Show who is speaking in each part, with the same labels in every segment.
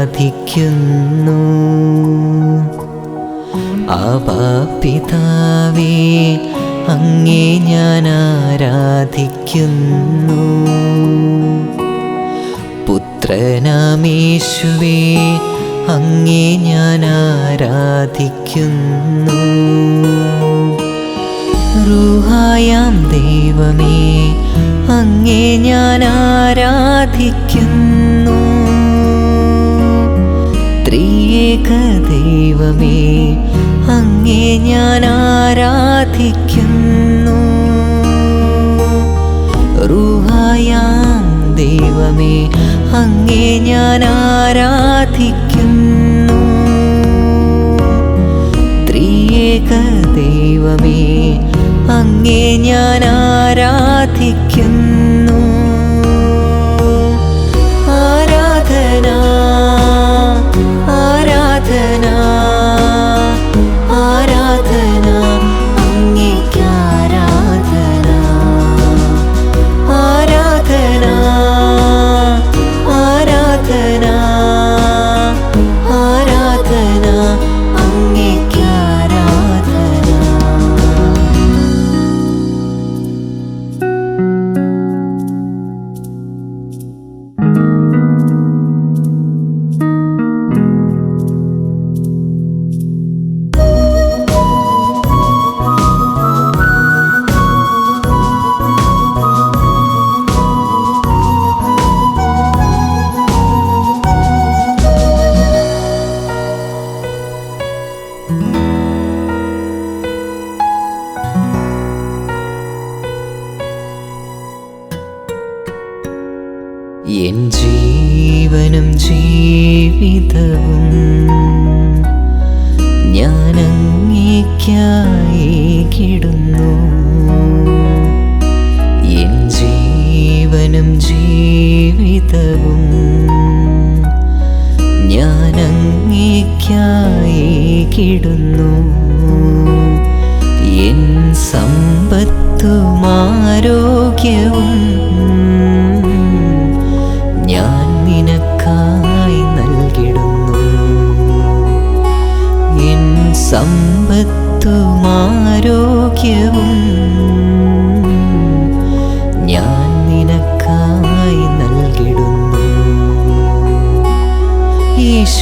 Speaker 1: ആരാധിക്കുന്നു. അപാപിതാവേ അങ്ങേ ഞാൻ ആരാധിക്കുന്നു. പുത്രനാമേശുവേ അങ്ങേ ഞാൻ ആരാധിക്കുന്നു. റുഹായാം ദൈവമേ അങ്ങേ ഞാൻ ആരാധിക്കുന്നു. ത്രിയേക ദൈവമേ അങ്ങേ ഞാൻ ആരാധിക്കുന്നു. റൂഹായാം ദൈവമേ അങ്ങേ ഞാൻ ആരാധിക്കുന്നു. ത്രിയേക ദൈവമേ അങ്ങേ ഞാൻ ആരാധിക്കുന്നു.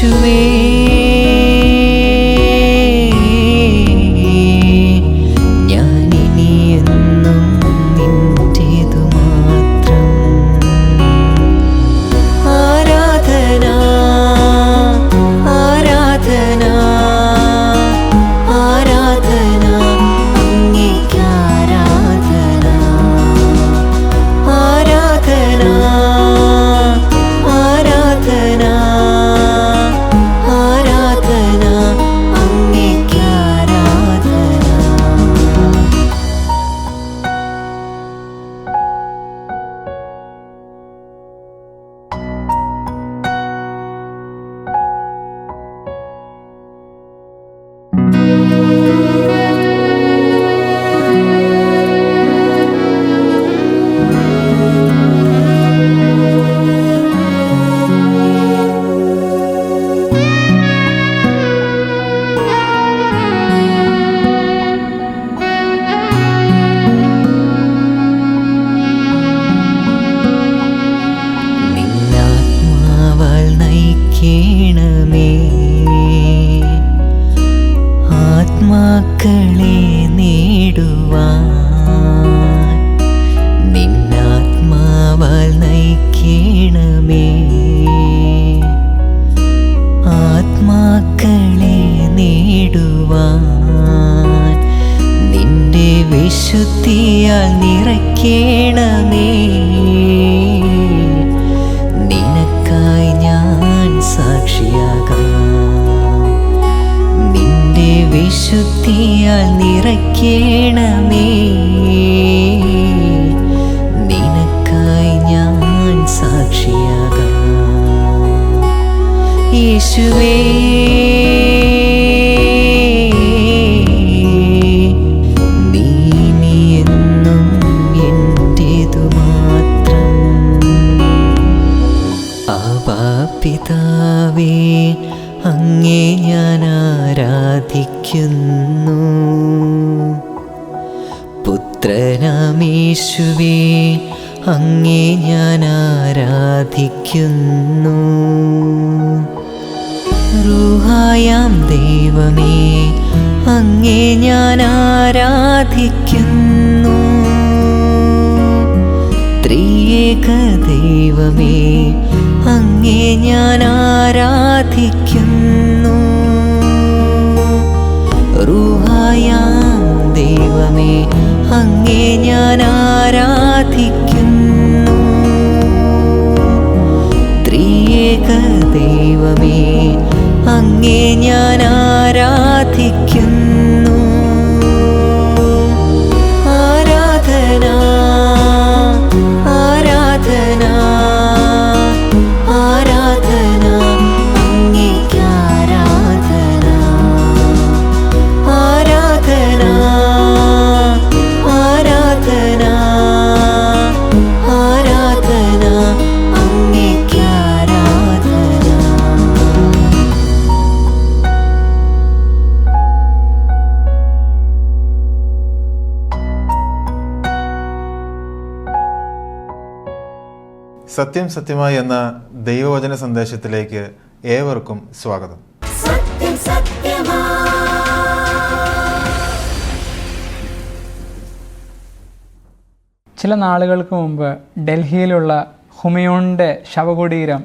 Speaker 1: യേശുവേ ഞാൻ നിറയ്ക്കണമേ നിനക്കായി ഞാൻ സാക്ഷിയാകാം. നിന്റെ വിശുദ്ധിയാൽ നിറയ്ക്കേണമേ നിനക്കായി ഞാൻ സാക്ഷിയാകാം. യേശുവേ റൂഹായാം ദൈവമേ അങ്ങേ ഞാൻ ആരാധിക്കുന്നു. ത്രിയേക ദൈവമേ അങ്ങേ ഞാൻ ആരാധിക്കുന്നു. റുഹായാം ദൈവമേ അങ്ങേ ഞാൻ ആരാധിക്കുന്നു. ത്രിയേക ദൈവമേ അങ്ങേ ഞാൻ
Speaker 2: സത്യം സത്യമായി എന്ന ദൈവവചന സന്ദേശത്തിലേക്ക് ഏവർക്കും സ്വാഗതം.
Speaker 3: സത്യം സത്യമാ.
Speaker 4: ചില നാളുകൾക്ക് മുമ്പ് ഡൽഹിയിലുള്ള ഹുമയൂണിന്റെ ശവകുടീരം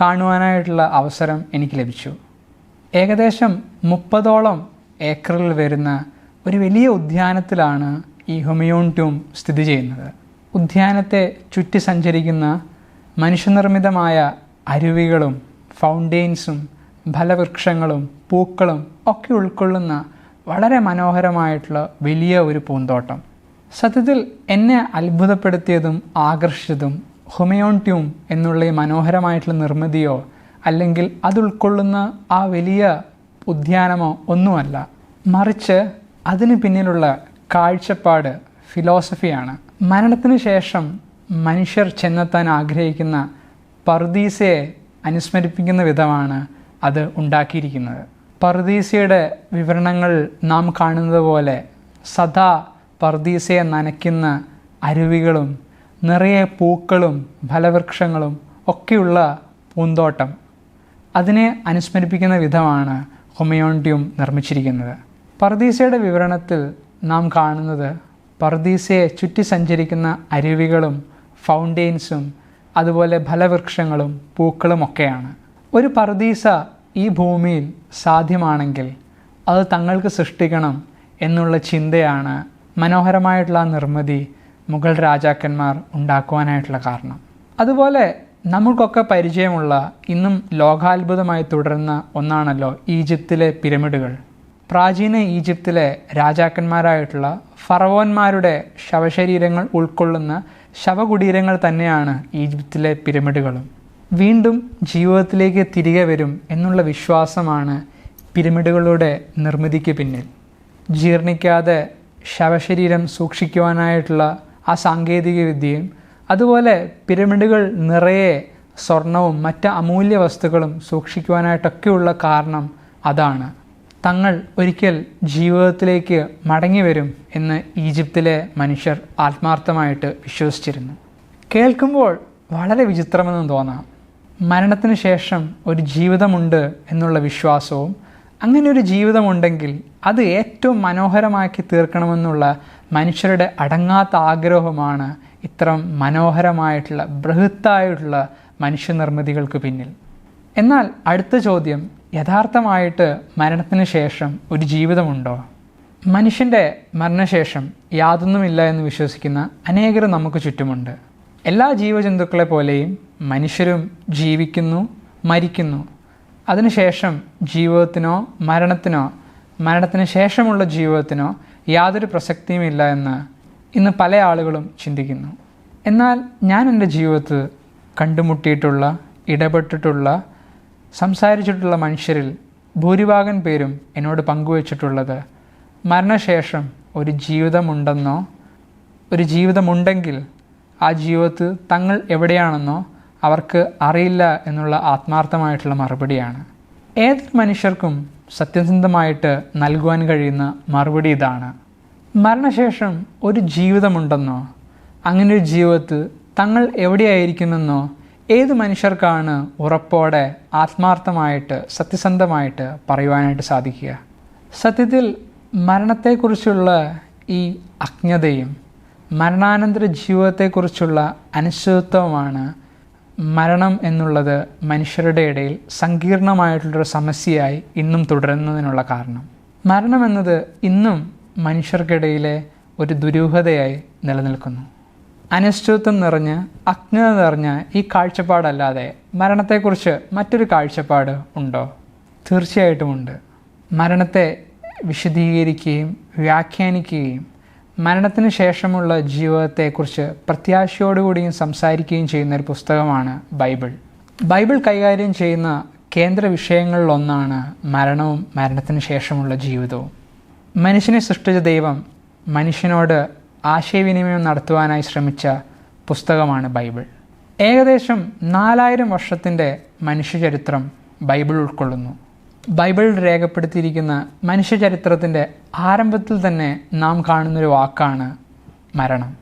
Speaker 4: കാണുവാനായിട്ടുള്ള അവസരം എനിക്ക് ലഭിച്ചു. ഏകദേശം മുപ്പതോളം ഏക്കറിൽ വരുന്ന ഒരു വലിയ ഉദ്യാനത്തിലാണ് ഈ ഹുമയൂൺ ട്യൂം സ്ഥിതി ചെയ്യുന്നത്. ഉദ്യാനത്തെ ചുറ്റി സഞ്ചരിക്കുന്ന മനുഷ്യനിർമ്മിതമായ അരുവികളും ഫൗണ്ടെയിൻസും ഫലവൃക്ഷങ്ങളും പൂക്കളും ഒക്കെ ഉൾക്കൊള്ളുന്ന വളരെ മനോഹരമായിട്ടുള്ള വലിയ ഒരു പൂന്തോട്ടം. സത്യത്തിൽ എന്നെ അത്ഭുതപ്പെടുത്തിയതും ആകർഷിച്ചതും ഹുമയോൺ ട്യൂം എന്നുള്ള ഈ മനോഹരമായിട്ടുള്ള നിർമ്മിതിയോ അല്ലെങ്കിൽ അത് ഉൾക്കൊള്ളുന്ന ആ വലിയ ഉദ്യാനമോ ഒന്നുമല്ല. മറിച്ച് അതിന് പിന്നിലുള്ള കാഴ്ചപ്പാട് ഫിലോസഫിയാണ് മരണത്തിന് ശേഷം മനുഷ്യർ ചെന്നെത്താൻ ആഗ്രഹിക്കുന്ന പർദീസയെ അനുസ്മരിപ്പിക്കുന്ന വിധമാണ് അത് ഉണ്ടാക്കിയിരിക്കുന്നത്. പർദീസയുടെ വിവരണങ്ങൾ നാം കാണുന്നത് പോലെ സദാ പർദീസയെ നനയ്ക്കുന്ന അരുവികളും നിറയെ പൂക്കളും ഫലവൃക്ഷങ്ങളും ഒക്കെയുള്ള പൂന്തോട്ടം. അതിനെ അനുസ്മരിപ്പിക്കുന്ന വിധമാണ് ഹൊമയോണ്ടിയും നിർമ്മിച്ചിരിക്കുന്നത്. പർദീസയുടെ വിവരണത്തിൽ നാം കാണുന്നത് പർദീസയെ ചുറ്റി സഞ്ചരിക്കുന്ന അരുവികളും ഫൗണ്ടെയിൻസും അതുപോലെ ഫലവൃക്ഷങ്ങളും പൂക്കളുമൊക്കെയാണ്. ഒരു പർദീസ ഈ ഭൂമിയിൽ സാധ്യമാണെങ്കിൽ അത് തങ്ങൾക്ക് സൃഷ്ടിക്കണം എന്നുള്ള ചിന്തയാണ് മനോഹരമായിട്ടുള്ള നിർമ്മിതി മുഗൾ രാജാക്കന്മാർ ഉണ്ടാക്കുവാനായിട്ടുള്ള കാരണം. അതുപോലെ നമുക്കൊക്കെ പരിചയമുള്ള ഇന്നും ലോകാത്ഭുതമായി തുടരുന്ന ഒന്നാണല്ലോ ഈജിപ്തിലെ പിരമിഡുകൾ. പ്രാചീന ഈജിപ്തിലെ രാജാക്കന്മാരായിട്ടുള്ള ഫറവോന്മാരുടെ ശവശരീരങ്ങൾ ഉൾക്കൊള്ളുന്ന ശവകുടീരങ്ങൾ തന്നെയാണ് ഈജിപ്തിലെ പിരമിഡുകളും. വീണ്ടും ജീവിതത്തിലേക്ക് തിരികെ വരും എന്നുള്ള വിശ്വാസമാണ് പിരമിഡുകളുടെ നിർമ്മിതിക്ക് പിന്നിൽ. ജീർണിക്കാതെ ശവശരീരം സൂക്ഷിക്കുവാനായിട്ടുള്ള ആ സാങ്കേതിക വിദ്യയും അതുപോലെ പിരമിഡുകൾ നിറയെ സ്വർണവും മറ്റ് അമൂല്യ വസ്തുക്കളും സൂക്ഷിക്കുവാനായിട്ടൊക്കെയുള്ള കാരണം അതാണ്. തങ്ങൾ ഒരിക്കൽ ജീവിതത്തിലേക്ക് മടങ്ങി വരും എന്ന് ഈജിപ്തിലെ മനുഷ്യർ ആത്മാർത്ഥമായിട്ട് വിശ്വസിച്ചിരുന്നു. കേൾക്കുമ്പോൾ വളരെ വിചിത്രമെന്ന് തോന്നാം. മരണത്തിന് ശേഷം ഒരു ജീവിതമുണ്ട് എന്നുള്ള വിശ്വാസവും അങ്ങനെ ഒരു ജീവിതമുണ്ടെങ്കിൽ അത് ഏറ്റവും മനോഹരമാക്കി തീർക്കണമെന്നുള്ള മനുഷ്യരുടെ അടങ്ങാത്ത ആഗ്രഹമാണ് ഇത്തരം മനോഹരമായിട്ടുള്ള ബൃഹത്തായിട്ടുള്ള മനുഷ്യനിർമ്മിതികൾക്ക് പിന്നിൽ. എന്നാൽ അടുത്ത ചോദ്യം യഥാർത്ഥമായിട്ട് മരണത്തിന് ശേഷം ഒരു ജീവിതമുണ്ടോ? മനുഷ്യന്റെ മരണശേഷം യാതൊന്നുമില്ല എന്ന് വിശ്വസിക്കുന്ന അനേകർ നമുക്ക് ചുറ്റുമുണ്ട്. എല്ലാ ജീവജന്തുക്കളെ പോലെയും മനുഷ്യരും ജീവിക്കുന്നു മരിക്കുന്നു. അതിനുശേഷം ജീവിതത്തിനോ മരണത്തിനോ മരണത്തിന് ശേഷമുള്ള ജീവിതത്തിനോ യാതൊരു പ്രസക്തിയുമില്ല എന്ന് ഇന്ന് പല ആളുകളും ചിന്തിക്കുന്നു. എന്നാൽ ഞാൻ എന്റെ ജീവിതത്തിൽ കണ്ടുമുട്ടിയിട്ടുള്ള ഇടപെട്ടിട്ടുള്ള സംസാരിച്ചിട്ടുള്ള മനുഷ്യരിൽ ഭൂരിഭാഗം പേരും എന്നോട് പങ്കുവച്ചിട്ടുള്ളത് മരണശേഷം ഒരു ജീവിതമുണ്ടെന്നോ ഒരു ജീവിതമുണ്ടെങ്കിൽ ആ ജീവിതത്തിൽ തങ്ങൾ എവിടെയാണെന്നോ അവർക്ക് അറിയില്ല എന്നുള്ള ആത്മാർത്ഥമായിട്ടുള്ള മറുപടിയാണ്. ഏതൊരു മനുഷ്യർക്കും സത്യസന്ധമായിട്ട് നൽകുവാൻ കഴിയുന്ന മറുപടി ഇതാണ്. മരണശേഷം ഒരു ജീവിതമുണ്ടെന്നോ ഒരു ജീവിതത്തിൽ തങ്ങൾ എവിടെയായിരിക്കുമെന്നോ ഏത് മനുഷ്യർക്കാണ് ഉറപ്പോടെ ആത്മാർത്ഥമായിട്ട് സത്യസന്ധമായിട്ട് പറയുവാനായിട്ട് സാധിക്കുക? സത്യത്തിൽ മരണത്തെക്കുറിച്ചുള്ള ഈ അജ്ഞതയും മരണാനന്തര ജീവിതത്തെക്കുറിച്ചുള്ള അനിശ്ചിതത്വമാണ് മരണം എന്നുള്ളത് മനുഷ്യരുടെ ഇടയിൽ സങ്കീർണമായിട്ടുള്ളൊരു സമസ്യയായി ഇന്നും തുടരുന്നതിനുള്ള കാരണം. മരണം എന്നത് ഇന്നും മനുഷ്യർക്കിടയിലെ ഒരു ദുരൂഹതയായി നിലനിൽക്കുന്നു. അനിശ്ചിതത്വം നിറഞ്ഞ് അജ്ഞത നിറഞ്ഞ ഈ കാഴ്ചപ്പാടല്ലാതെ മരണത്തെക്കുറിച്ച് മറ്റൊരു കാഴ്ചപ്പാട് ഉണ്ടോ? തീർച്ചയായിട്ടുമുണ്ട് മരണത്തെ വിശദീകരിക്കുകയും വ്യാഖ്യാനിക്കുകയും മരണത്തിന് ശേഷമുള്ള ജീവിതത്തെക്കുറിച്ച് പ്രത്യാശയോടുകൂടിയും സംസാരിക്കുകയും ചെയ്യുന്ന ഒരു പുസ്തകമാണ് ബൈബിൾ. ബൈബിൾ കൈകാര്യം ചെയ്യുന്ന കേന്ദ്ര വിഷയങ്ങളിലൊന്നാണ് മരണവും മരണത്തിന് ശേഷമുള്ള ജീവിതവും. മനുഷ്യനെ സൃഷ്ടിച്ച ദൈവം മനുഷ്യനോട് ആശയവിനിമയം നടത്തുവാനായി ശ്രമിച്ച പുസ്തകമാണ് ബൈബിൾ. ഏകദേശം നാലായിരം വർഷത്തിന്റെ മനുഷ്യചരിത്രം ബൈബിൾ ഉൾക്കൊള്ളുന്നു. ബൈബിൾ രേഖപ്പെടുത്തിയിരിക്കുന്ന മനുഷ്യചരിത്രത്തിന്റെ ആരംഭത്തിൽ തന്നെ നാം കാണുന്നൊരു വാക്കാണ് മരണം.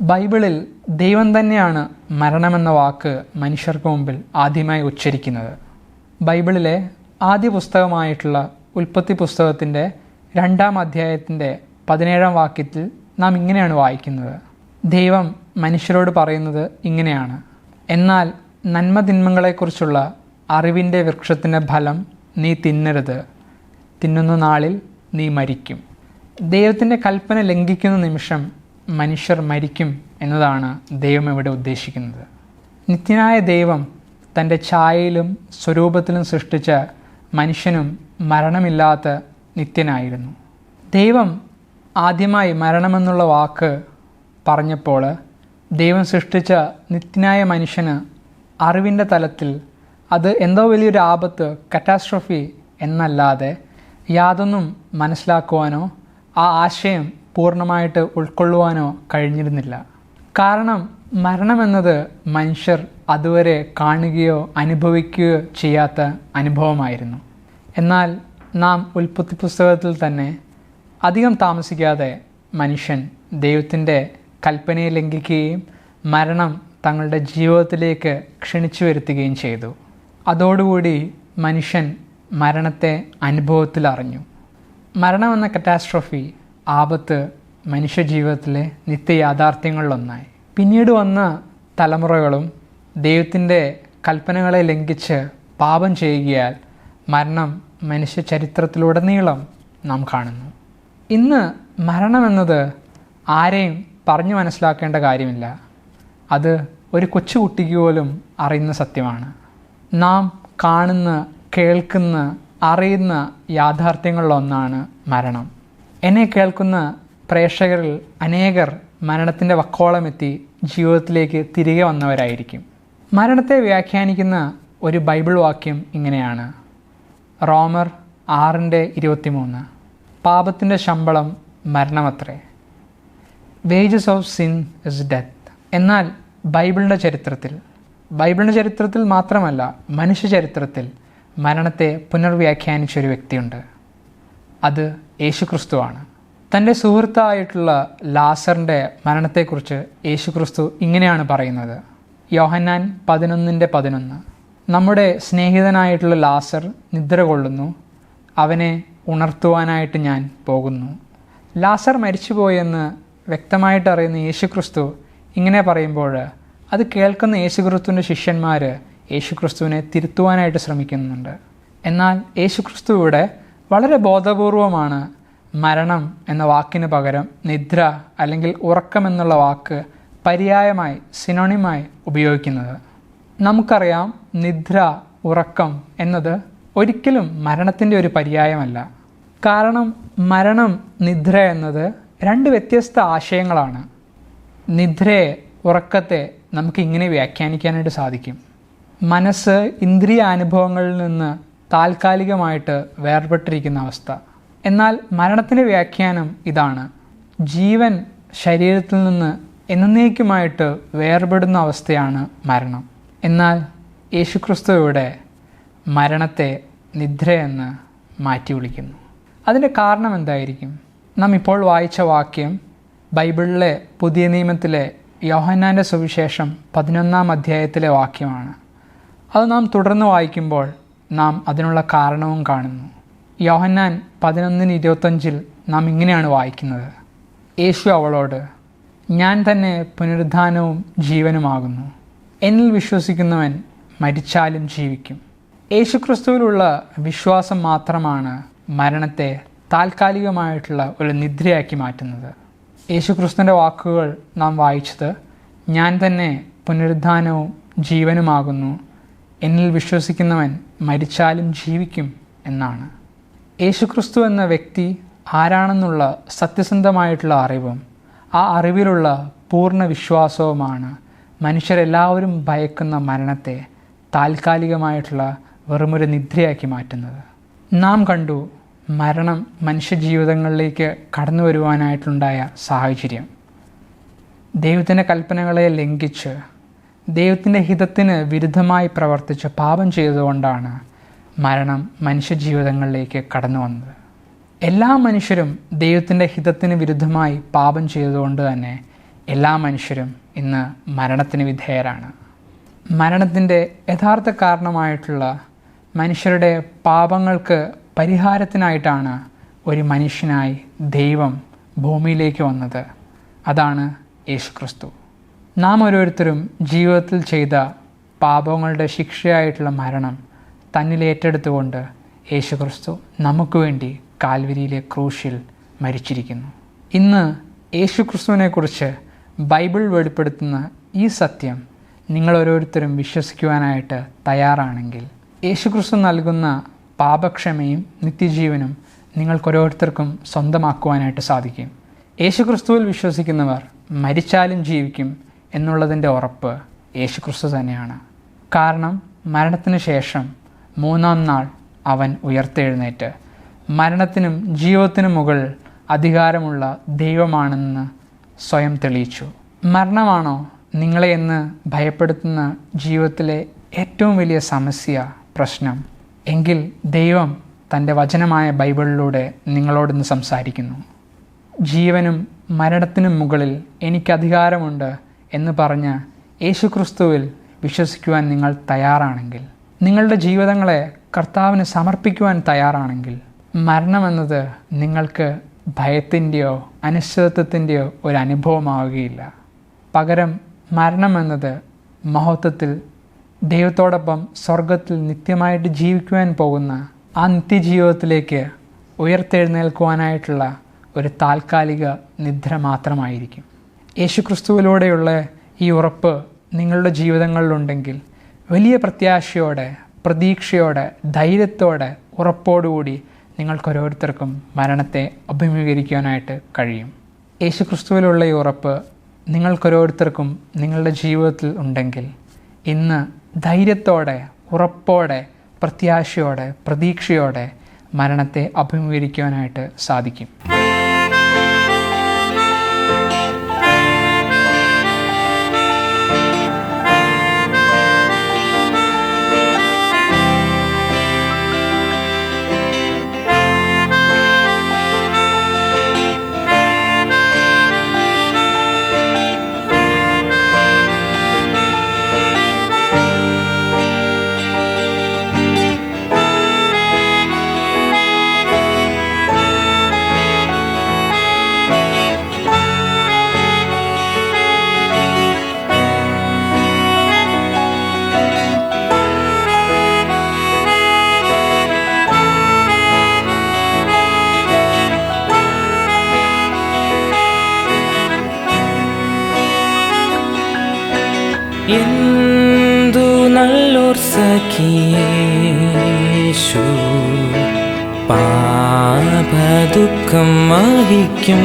Speaker 4: ബൈബിളിൽ ദൈവം തന്നെയാണ് മരണമെന്ന വാക്ക് മനുഷ്യർക്ക് മുമ്പിൽ ആദ്യമായി ഉച്ചരിക്കുന്നത്. ബൈബിളിലെ ആദ്യ പുസ്തകമായിട്ടുള്ള ഉൽപ്പത്തി പുസ്തകത്തിന്റെ രണ്ടാം അധ്യായത്തിന്റെ പതിനേഴാം വാക്യത്തിൽ നാം ഇങ്ങനെയാണ് വായിക്കുന്നത്. ദൈവം മനുഷ്യരോട് പറയുന്നത് ഇങ്ങനെയാണ്. എന്നാൽ നന്മതിന്മകളെക്കുറിച്ചുള്ള അറിവിന്റെ വൃക്ഷത്തിന്റെ ഫലം നീ തിന്നരുത്. തിന്നുന്ന നാളിൽ നീ മരിക്കും. ദൈവത്തിന്റെ കൽപ്പന ലംഘിക്കുന്ന നിമിഷം മനുഷ്യർ മരിക്കും എന്നതാണ് ദൈവം ഇവിടെ ഉദ്ദേശിക്കുന്നത്. നിത്യനായ ദൈവം തന്റെ ഛായയിലും സ്വരൂപത്തിലും സൃഷ്ടിച്ച മനുഷ്യനും മരണമില്ലാത്ത നിത്യനായിരുന്നു. ദൈവം ആദ്യമായി മരണമെന്നുള്ള വാക്ക് പറഞ്ഞപ്പോൾ ദൈവം സൃഷ്ടിച്ച നിത്യനായ മനുഷ്യന് അറിവിന്റെ തലത്തിൽ അത് എന്തോ വലിയൊരു ആപത്ത് കറ്റാസ്ട്രോഫി എന്നല്ലാതെ യാതൊന്നും മനസ്സിലാക്കുവാനോ ആ ആശയം പൂർണമായിട്ട് ഉൾക്കൊള്ളുവാനോ കഴിഞ്ഞിരുന്നില്ല. കാരണം മരണമെന്നത് മനുഷ്യർ അതുവരെ കാണുകയോ അനുഭവിക്കുകയോ ചെയ്യാത്ത അനുഭവമായിരുന്നു. എന്നാൽ നാം ഉൽപ്പത്തി പുസ്തകത്തിൽ തന്നെ അധികം താമസിക്കാതെ മനുഷ്യൻ ദൈവത്തിന്റെ കൽപ്പനയെ ലംഘിക്കുകയും മരണം തങ്ങളുടെ ജീവിതത്തിലേക്ക് ക്ഷണിച്ചു വരുത്തുകയും ചെയ്തു. അതോടുകൂടി മനുഷ്യൻ മരണത്തെ അനുഭവത്തിൽ അറിഞ്ഞു. മരണമെന്ന കറ്റാസ്ട്രോഫി ആപത്ത് മനുഷ്യജീവിതത്തിലെ നിത്യയാഥാർത്ഥ്യങ്ങളിലൊന്നായി. പിന്നീട് വന്ന തലമുറകളും ദൈവത്തിന്റെ കൽപ്പനകളെ ലംഘിച്ച് പാപം ചെയ്യുകയാൽ മരണം മനുഷ്യ ചരിത്രത്തിലുടനീളം നാം കാണുന്നു. ഇന്ന് മരണമെന്നത് ആരെയും പറഞ്ഞു മനസ്സിലാക്കേണ്ട കാര്യമില്ല. അത് ഒരു കൊച്ചുകുട്ടിക്ക് പോലും അറിയുന്ന സത്യമാണ്. നാം കാണുന്ന കേൾക്കുന്ന അറിയുന്ന യാഥാർത്ഥ്യങ്ങളിലൊന്നാണ് മരണം. എന്നെ കേൾക്കുന്ന പ്രേക്ഷകരിൽ അനേകർ മരണത്തിന്റെ വക്കോളമെത്തി ജീവിതത്തിലേക്ക് തിരികെ വന്നവരായിരിക്കും. മരണത്തെ വ്യാഖ്യാനിക്കുന്ന ഒരു ബൈബിൾ വാക്യം ഇങ്ങനെയാണ്. റോമർ ആറിന്റെ ഇരുപത്തിമൂന്ന്. പാപത്തിന്റെ ശമ്പളം മരണമത്രേ. Wages of sin is death എന്നാൽ ബൈബിളിന്റെ ചരിത്രത്തിൽ ബൈബിളിന്റെ ചരിത്രത്തിൽ മാത്രമല്ല മനുഷ്യ ചരിത്രത്തിൽ മരണത്തെ പുനർവ്യാഖ്യാനിച്ച ഒരു വ്യക്തിയുണ്ട്. അത് യേശുക്രിസ്തുവാണ് തന്റെ സുഹൃത്തായിട്ടുള്ള ലാസറിന്റെ മരണത്തെക്കുറിച്ച് യേശുക്രിസ്തു ഇങ്ങനെയാണ് പറയുന്നത്. യോഹന്നാൻ പതിനൊന്നിന്റെ പതിനൊന്ന്. നമ്മുടെ സ്നേഹിതനായിട്ടുള്ള ലാസർ നിദ്ര കൊള്ളുന്നു. അവനെ ഉണർത്തുവാനായിട്ട് ഞാൻ പോകുന്നു. ലാസർ മരിച്ചുപോയെന്ന് വ്യക്തമായിട്ട് അറിയുന്ന യേശുക്രിസ്തു ഇങ്ങനെ പറയുമ്പോൾ അത് കേൾക്കുന്ന യേശുക്രിസ്തുവിന്റെ ശിഷ്യന്മാർ യേശുക്രിസ്തുവിനെ തിരുത്തുവാനായിട്ട് ശ്രമിക്കുന്നുണ്ട്. എന്നാൽ യേശുക്രിസ്തു ഇവിടെ വളരെ ബോധപൂർവമാണ് മരണം എന്ന വാക്കിന് പകരം നിദ്ര അല്ലെങ്കിൽ ഉറക്കം എന്നുള്ള വാക്ക് പര്യായമായി സിനോണിമായി ഉപയോഗിക്കുന്നത്. നമുക്കറിയാം നിദ്ര ഉറക്കം എന്നത് ഒരിക്കലും മരണത്തിന്റെ ഒരു പര്യായമല്ല. കാരണം മരണം നിദ്ര എന്നത് രണ്ട് വ്യത്യസ്ത ആശയങ്ങളാണ്. നിദ്രയെ ഉറക്കത്തെ നമുക്ക് ഇങ്ങനെ വ്യാഖ്യാനിക്കാനായിട്ട് സാധിക്കും. മനസ്സ് ഇന്ദ്രിയ അനുഭവങ്ങളിൽ നിന്ന് താൽക്കാലികമായിട്ട് വേർപെട്ടിരിക്കുന്ന അവസ്ഥ. എന്നാൽ മരണത്തിന്റെ വ്യാഖ്യാനം ഇതാണ്. ജീവൻ ശരീരത്തിൽ നിന്ന് എന്നേക്കുമായിട്ട് വേർപെടുന്ന അവസ്ഥയാണ് മരണം. എന്നാൽ യേശുക്രിസ്തു ഇവിടെ മരണത്തെ നിദ്രയെന്ന് മാറ്റി വിളിക്കുന്നു. അതിന്റെ കാരണം എന്തായിരിക്കും? നാം ഇപ്പോൾ വായിച്ച വാക്യം ബൈബിളിലെ പുതിയ നിയമത്തിലെ യോഹന്നാന്റെ സുവിശേഷം പതിനൊന്നാം അധ്യായത്തിലെ വാക്യമാണ്. അത് നാം തുടർന്ന് വായിക്കുമ്പോൾ നാം അതിനുള്ള കാരണവും കാണുന്നു. യോഹന്നാൻ പതിനൊന്നിന് ഇരുപത്തഞ്ചിൽ നാം ഇങ്ങനെയാണ് വായിക്കുന്നത്. യേശു അവളോട് ഞാൻ തന്നെ പുനരുദ്ധാനവും ജീവനുമാകുന്നു. എന്നിൽ വിശ്വസിക്കുന്നവൻ മരിച്ചാലും ജീവിക്കും. യേശുക്രിസ്തുവിലുള്ള വിശ്വാസം മാത്രമാണ് മരണത്തെ താൽക്കാലികമായിട്ടുള്ള ഒരു നിദ്രയാക്കി മാറ്റുന്നത്. യേശുക്രിസ്തുവിന്റെ വാക്കുകൾ നാം വായിച്ചത് ഞാൻ തന്നെ പുനരുദ്ധാനവും ജീവനുമാകുന്നു. എന്നിൽ വിശ്വസിക്കുന്നവൻ മരിച്ചാലും ജീവിക്കും എന്നാണ്. യേശുക്രിസ്തു എന്ന വ്യക്തി ആരാണെന്നുള്ള സത്യസന്ധമായിട്ടുള്ള അറിവും ആ അറിവിലുള്ള പൂർണ വിശ്വാസവുമാണ് മനുഷ്യരെല്ലാവരും ഭയക്കുന്ന മരണത്തെ താൽക്കാലികമായിട്ടുള്ള വെറുമൊരു നിദ്രയാക്കി മാറ്റുന്നത്. നാം കണ്ടു മരണം മനുഷ്യജീവിതങ്ങളിലേക്ക് കടന്നു വരുവാനായിട്ടുണ്ടായ സാഹചര്യം. ദൈവത്തിന്റെ കൽപ്പനകളെ ലംഘിച്ച് ദൈവത്തിന്റെ ഹിതത്തിന് വിരുദ്ധമായി പ്രവർത്തിച്ച് പാപം ചെയ്തുകൊണ്ടാണ് മരണം മനുഷ്യജീവിതങ്ങളിലേക്ക് കടന്നു വന്നത്. എല്ലാ മനുഷ്യരും ദൈവത്തിന്റെ ഹിതത്തിന് വിരുദ്ധമായി പാപം ചെയ്തുകൊണ്ട് തന്നെ എല്ലാ മനുഷ്യരും ഇന്ന് മരണത്തിന് വിധേയരാണ്. മരണത്തിന്റെ യഥാർത്ഥ കാരണമായിട്ടുള്ള മനുഷ്യരുടെ പാപങ്ങൾക്ക് പരിഹാരത്തിനായിട്ടാണ് ഒരു മനുഷ്യനായി ദൈവം ഭൂമിയിലേക്ക് വന്നത്. അതാണ് യേശുക്രിസ്തു. നാം ഓരോരുത്തരും ജീവിതത്തിൽ ചെയ്ത പാപങ്ങളുടെ ശിക്ഷയായിട്ടുള്ള മരണം തന്നിൽ ഏറ്റെടുത്തുകൊണ്ട് യേശുക്രിസ്തു നമുക്ക് വേണ്ടി കാൽവരിയിലെ ക്രൂശിൽ മരിച്ചിരിക്കുന്നു. ഇന്ന് യേശുക്രിസ്തുവിനെക്കുറിച്ച് ബൈബിൾ വെളിപ്പെടുത്തുന്ന ഈ സത്യം നിങ്ങൾ ഓരോരുത്തരും വിശ്വസിക്കുവാനായിട്ട് തയ്യാറാണെങ്കിൽ യേശുക്രിസ്തു നൽകുന്ന പാപക്ഷമയും നിത്യജീവനും നിങ്ങൾക്കോരോരുത്തർക്കും സ്വന്തമാക്കുവാനായിട്ട് സാധിക്കും. യേശുക്രിസ്തുവിൽ വിശ്വസിക്കുന്നവർ മരിച്ചാലും ജീവിക്കും എന്നുള്ളതിന്റെ ഉറപ്പ് യേശുക്രിസ്തു തന്നെയാണ്. കാരണം മരണത്തിന് ശേഷം മൂന്നാം നാൾ അവൻ ഉയർത്തെഴുന്നേറ്റ്. മരണത്തിനും ജീവിതത്തിനും മുകളിൽ അധികാരമുള്ള ദൈവമാണെന്ന് സ്വയം തെളിയിച്ചു. മരണമാണോ നിങ്ങളെ എന്ന് ഭയപ്പെടുത്തുന്ന ജീവിതത്തിലെ ഏറ്റവും വലിയ സമസ്യ പ്രശ്നം. എങ്കിൽ ദൈവം തന്റെ വചനമായ ബൈബിളിലൂടെ നിങ്ങളോടൊന്ന് സംസാരിക്കുന്നു. ജീവനും മരണത്തിനും മുകളിൽ എനിക്ക് അധികാരമുണ്ട് എന്ന് പറഞ്ഞ് യേശുക്രിസ്തുവിൽ വിശ്വസിക്കുവാൻ നിങ്ങൾ തയ്യാറാണെങ്കിൽ നിങ്ങളുടെ ജീവിതങ്ങളെ കർത്താവിന് സമർപ്പിക്കുവാൻ തയ്യാറാണെങ്കിൽ മരണമെന്നത് നിങ്ങൾക്ക് ഭയത്തിന്റെയോ അനിശ്ചിതത്വത്തിന്റെയോ ഒരു അനുഭവമാവുകയില്ല. പകരം മരണമെന്നത് മഹത്വത്തിൽ ദൈവത്തോടൊപ്പം സ്വർഗത്തിൽ നിത്യമായിട്ട് ജീവിക്കുവാൻ പോകുന്ന ആ നിത്യജീവിതത്തിലേക്ക് ഉയർത്തെഴുന്നേൽക്കുവാനായിട്ടുള്ള ഒരു താൽക്കാലിക നിദ്ര മാത്രമായിരിക്കും. യേശുക്രിസ്തുവിലൂടെയുള്ള ഈ ഉറപ്പ് നിങ്ങളുടെ ജീവിതങ്ങളിലുണ്ടെങ്കിൽ വലിയ പ്രത്യാശയോടെ പ്രതീക്ഷയോടെ ധൈര്യത്തോടെ ഉറപ്പോടുകൂടി നിങ്ങൾക്കോരോരുത്തർക്കും മരണത്തെ അഭിമുഖീകരിക്കുവാനായിട്ട് കഴിയും. യേശുക്രിസ്തുവിലുള്ള ഈ ഉറപ്പ് നിങ്ങൾക്കോരോരുത്തർക്കും നിങ്ങളുടെ ജീവിതത്തിൽ ഉണ്ടെങ്കിൽ ഇന്ന് ധൈര്യത്തോടെ ഉറപ്പോടെ പ്രത്യാശയോടെ പ്രതീക്ഷയോടെ മരണത്തെ അഭിമുഖീകരിക്കുവാനായിട്ട് സാധിക്കും.
Speaker 5: എന്തു നല്ലോർ സഖിയേശു പാപദുഃഖം വഹിക്കും.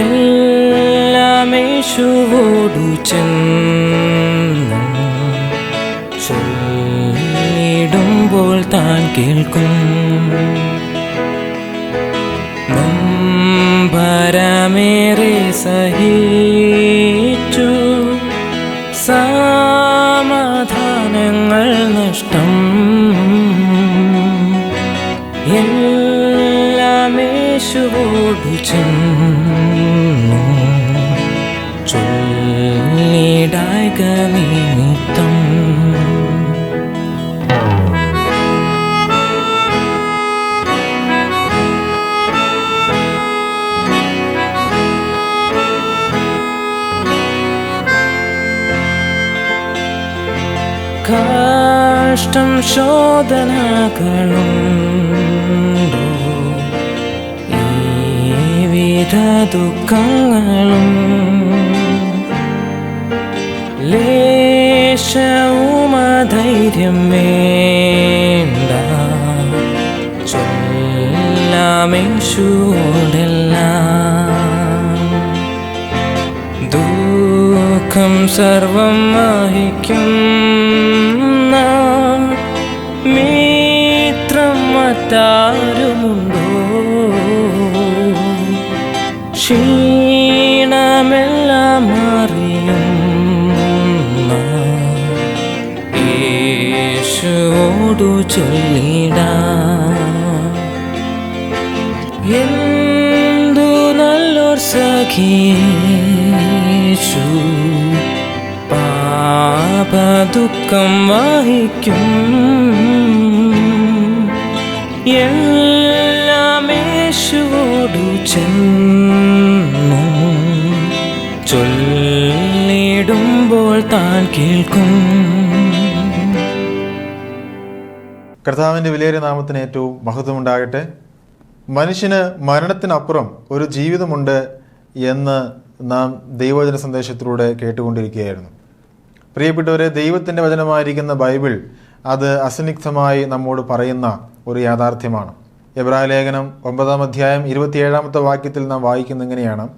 Speaker 5: എല്ലാമേശുവോടു ചെന്ന് ചൊല്ലിടുമ്പോൾ താൻ കേൾക്കും. നൊമ്പരമേറെ സഹിച്ചു ചൊല്ലിടായക നിമിത്തം കഷ്ടം ശോധനകളുണ്ടോ? ഈ വിധ ദുഃഖങ്ങളും ലേശവുമധൈര്യം വേണ്ട. ചൊല്ലാമേശൂടെല്ലാം ദുഃഖം സർവം വഹിക്കും മിത്രം മറ്റാരുമുണ്ടോ. ചൊല്ലിടാം. എന്തു നല്ലോർ പാപ പാപദുഃഖം വഹിക്കും. എല്ലാമേശുവോടു ചെന്നു. ചൊല്ലിടുമ്പോൾ താൻ കേൾക്കും.
Speaker 2: കർത്താവിന്റെ വിലയേറിയ നാമത്തിന് ഏറ്റവും മഹത്വമുണ്ടാകട്ടെ. മനുഷ്യന് മരണത്തിനപ്പുറം ഒരു ജീവിതമുണ്ട് എന്ന് നാം ദൈവവചന സന്ദേശത്തിലൂടെ കേട്ടുകൊണ്ടിരിക്കുകയായിരുന്നു. പ്രിയപ്പെട്ടവരെ ദൈവത്തിന്റെ വചനമായിരിക്കുന്ന ബൈബിൾ അത് അസന്നിഗ്ധമായി നമ്മോട് പറയുന്ന ഒരു യാഥാർത്ഥ്യമാണ്. എബ്രാ ലേഖനം ഒമ്പതാം അധ്യായം ഇരുപത്തിയേഴാമത്തെ വാക്യത്തിൽ നാം വായിക്കുന്ന ഇങ്ങനെയാണ്.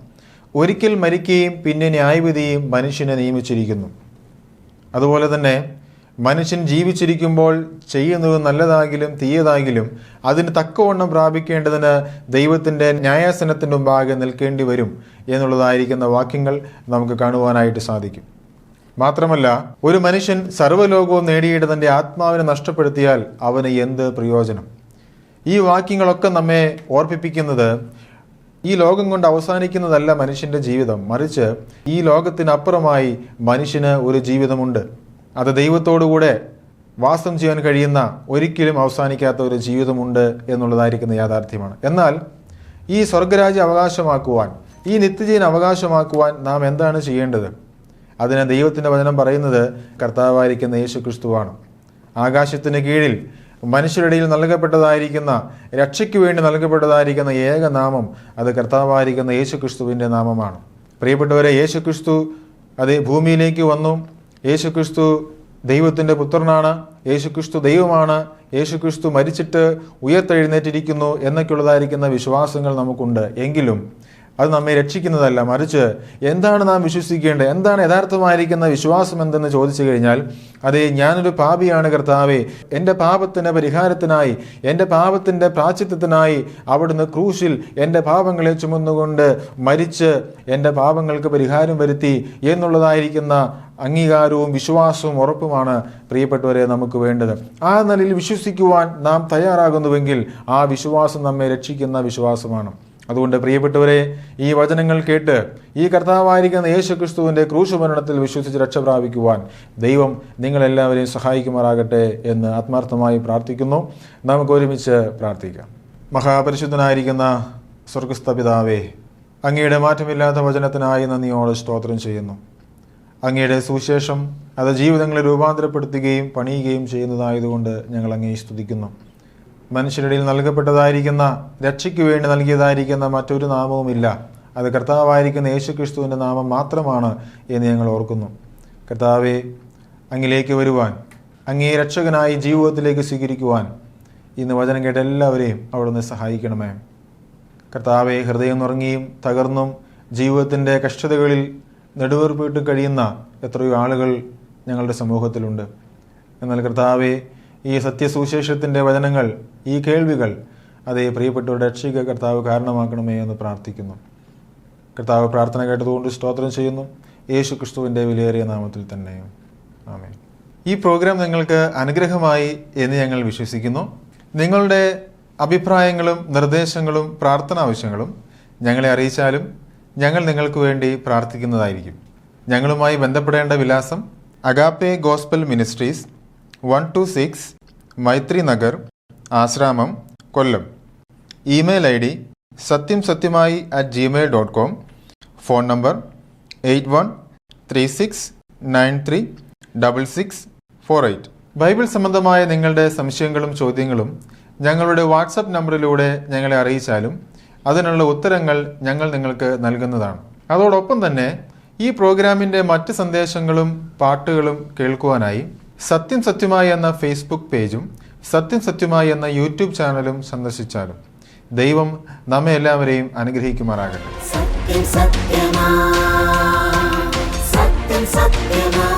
Speaker 2: ഒരിക്കൽ മരിക്കുകയും പിന്നെ ന്യായവിധിയും മനുഷ്യനെ നിയമിച്ചിരിക്കുന്നു. അതുപോലെ തന്നെ മനുഷ്യൻ ജീവിച്ചിരിക്കുമ്പോൾ ചെയ്യുന്നത് നല്ലതാകിലും തീയതാകിലും അതിന് തക്കവണ്ണം പ്രാപിക്കേണ്ടതിന് ദൈവത്തിന്റെ ന്യായാസനത്തിന്റെ മുമ്പാകെ നിൽക്കേണ്ടി വരും എന്നുള്ളതായിരിക്കുന്ന വാക്യങ്ങൾ നമുക്ക് കാണുവാനായിട്ട് സാധിക്കും. മാത്രമല്ല ഒരു മനുഷ്യൻ സർവലോകവും നേടിയിട്ട് തന്റെ ആത്മാവിനെ നഷ്ടപ്പെടുത്തിയാൽ അവന് എന്ത് പ്രയോജനം? ഈ വാക്യങ്ങളൊക്കെ നമ്മെ ഓർപ്പിപ്പിക്കുന്നത് ഈ ലോകം കൊണ്ട് അവസാനിക്കുന്നതല്ല മനുഷ്യന്റെ ജീവിതം. മറിച്ച് ഈ ലോകത്തിനപ്പുറമായി മനുഷ്യന് ഒരു ജീവിതമുണ്ട്. അത് ദൈവത്തോടുകൂടെ വാസം ചെയ്യാൻ കഴിയുന്ന ഒരിക്കലും അവസാനിക്കാത്ത ഒരു ജീവിതമുണ്ട് എന്നുള്ളതായിരിക്കുന്ന യാഥാർത്ഥ്യമാണ്. എന്നാൽ ഈ സ്വർഗരാജ്യം അവകാശമാക്കുവാൻ ഈ നിത്യജീവൻ അവകാശമാക്കുവാൻ നാം എന്താണ് ചെയ്യേണ്ടത്? അതിന് ദൈവത്തിന്റെ വചനം പറയുന്നത് കർത്താവായിരിക്കുന്ന യേശു ക്രിസ്തുവാണ് ആകാശത്തിന് കീഴിൽ മനുഷ്യരുടെയിൽ നൽകപ്പെട്ടതായിരിക്കുന്ന രക്ഷയ്ക്ക് വേണ്ടി നൽകപ്പെട്ടതായിരിക്കുന്ന ഏകനാമം അത് കർത്താവായിരിക്കുന്ന യേശു ക്രിസ്തുവിന്റെ നാമമാണ്. പ്രിയപ്പെട്ടവരെ യേശു ക്രിസ്തു അത് ഭൂമിയിലേക്ക് വന്നു യേശു ക്രിസ്തു ദൈവത്തിന്റെ പുത്രനാണ് യേശുക്രിസ്തു ദൈവമാണ് യേശുക്രിസ്തു മരിച്ചിട്ട് ഉയർത്തെഴുന്നേറ്റിരിക്കുന്നു എന്നൊക്കെയുള്ളതായിരിക്കുന്ന വിശ്വാസങ്ങൾ നമുക്കുണ്ട്. എങ്കിലും അത് നമ്മെ രക്ഷിക്കുന്നതല്ല. മറിച്ച് എന്താണ് നാം വിശ്വസിക്കേണ്ടത്? എന്താണ് യഥാർത്ഥമായിരിക്കുന്ന വിശ്വാസം എന്തെന്ന് ചോദിച്ചു കഴിഞ്ഞാൽ അതെ ഞാനൊരു പാപിയാണ് കർത്താവെ. എന്റെ പാപത്തിന്റെ പരിഹാരത്തിനായി എന്റെ പാപത്തിന്റെ പ്രാചിത്വത്തിനായി അവിടുന്ന് ക്രൂശിൽ എന്റെ പാപങ്ങളെ ചുമന്നുകൊണ്ട് മരിച്ച് എന്റെ പാപങ്ങൾക്ക് പരിഹാരം വരുത്തി എന്നുള്ളതായിരിക്കുന്ന അംഗീകാരവും വിശ്വാസവും ഉറപ്പുമാണ് പ്രിയപ്പെട്ടവരെ നമുക്ക് വേണ്ടത്. ആ നിലയിൽ വിശ്വസിക്കുവാൻ നാം തയ്യാറാകുന്നുവെങ്കിൽ ആ വിശ്വാസം നമ്മെ രക്ഷിക്കുന്ന വിശ്വാസമാണ്. അതുകൊണ്ട് പ്രിയപ്പെട്ടവരെ ഈ വചനങ്ങൾ കേട്ട് ഈ കർത്താവായിരിക്കുന്ന യേശു ക്രിസ്തുവിന്റെ ക്രൂശുമരണത്തിൽ വിശ്വസിച്ച് രക്ഷ പ്രാപിക്കുവാൻ ദൈവം നിങ്ങളെല്ലാവരെയും സഹായിക്കുമാറാകട്ടെ എന്ന് ആത്മാർത്ഥമായി പ്രാർത്ഥിക്കുന്നു. നമുക്ക് ഒരുമിച്ച് പ്രാർത്ഥിക്കാം. മഹാപരിശുദ്ധനായിരിക്കുന്ന സ്വർഗസ്ഥ പിതാവേ അങ്ങയുടെ മാറ്റമില്ലാത്ത വചനത്തിനായി നന്ദിയോട് സ്തോത്രം ചെയ്യുന്നു. അങ്ങയുടെ സുവിശേഷം അത് ജീവിതങ്ങളെ രൂപാന്തരപ്പെടുത്തുകയും പണിയുകയും ചെയ്യുന്നതായതുകൊണ്ട് ഞങ്ങൾ അങ്ങേ സ്തുതിക്കുന്നു. മനുഷ്യരുടെ നൽകപ്പെട്ടതായിരിക്കുന്ന രക്ഷയ്ക്ക് വേണ്ടി നൽകിയതായിരിക്കുന്ന മറ്റൊരു നാമവുമില്ല. അത് കർത്താവായിരിക്കുന്ന യേശു ക്രിസ്തുവിന്റെ നാമം മാത്രമാണ് എന്ന് ഞങ്ങൾ ഓർക്കുന്നു. കർത്താവെ അങ്ങിലേക്ക് വരുവാൻ അങ്ങേ രക്ഷകനായി ജീവിതത്തിലേക്ക് സ്വീകരിക്കുവാൻ ഇന്ന് വചനം കേട്ട എല്ലാവരെയും അവിടുന്ന് സഹായിക്കണമേ. കർത്താവെ ഹൃദയം നുറങ്ങിയും തകർന്നും ജീവിതത്തിന്റെ കഷ്ടതകളിൽ നെടുവേർപ്പിട്ട് കഴിയുന്ന എത്രയോ ആളുകൾ ഞങ്ങളുടെ സമൂഹത്തിലുണ്ട്. എന്നാൽ കർത്താവെ ഈ സത്യസുവിശേഷത്തിന്റെ വചനങ്ങൾ ഈ കേൾവികൾ അതേ പ്രിയപ്പെട്ടവരുടെ രക്ഷിക കർത്താവ് കാരണമാക്കണമേ എന്ന് പ്രാർത്ഥിക്കുന്നു. കർത്താവ് പ്രാർത്ഥന കേട്ടതുകൊണ്ട് സ്തോത്രം ചെയ്യുന്നു. യേശു ക്രിസ്തുവിന്റെ വിലയേറിയ നാമത്തിൽ തന്നെ. ആമേ ഈ പ്രോഗ്രാം നിങ്ങൾക്ക് അനുഗ്രഹമായി എന്ന് ഞങ്ങൾ വിശ്വസിക്കുന്നു. നിങ്ങളുടെ അഭിപ്രായങ്ങളും നിർദ്ദേശങ്ങളും പ്രാർത്ഥന ആവശ്യങ്ങളും ഞങ്ങളെ അറിയിച്ചാലും ഞങ്ങൾ നിങ്ങൾക്ക് വേണ്ടി പ്രാർത്ഥിക്കുന്നതായിരിക്കും. ഞങ്ങളുമായി ബന്ധപ്പെടേണ്ട വിലാസം Agape Gospel Ministries one two six Maithri Nagar Asramam Kollam. Email ID D സത്യം സത്യമായി at gmail dot com phone number eight one three six nine three double six four eight. Bible സംബന്ധമായ നിങ്ങളുടെ സംശയങ്ങളും ചോദ്യങ്ങളും ഞങ്ങളുടെ വാട്സപ്പ് നമ്പറിലൂടെ ഞങ്ങളെ അറിയിച്ചാലും അതിനുള്ള ഉത്തരങ്ങൾ ഞങ്ങൾ നിങ്ങൾക്ക് നൽകുന്നതാണ്. അതോടൊപ്പം തന്നെ ഈ പ്രോഗ്രാമിന്റെ മറ്റ് സന്ദേശങ്ങളും പാട്ടുകളും കേൾക്കുവാനായി സത്യം സത്യമായി എന്ന ഫേസ്ബുക്ക് പേജും സത്യം സത്യമായി എന്ന യൂട്യൂബ് ചാനലും സന്ദർശിച്ചാലും ദൈവം നമ്മെ എല്ലാവരെയും അനുഗ്രഹിക്കുമാറാകട്ടെ.
Speaker 3: സത്യം സത്യമാ. സത്യം സത്യമാ.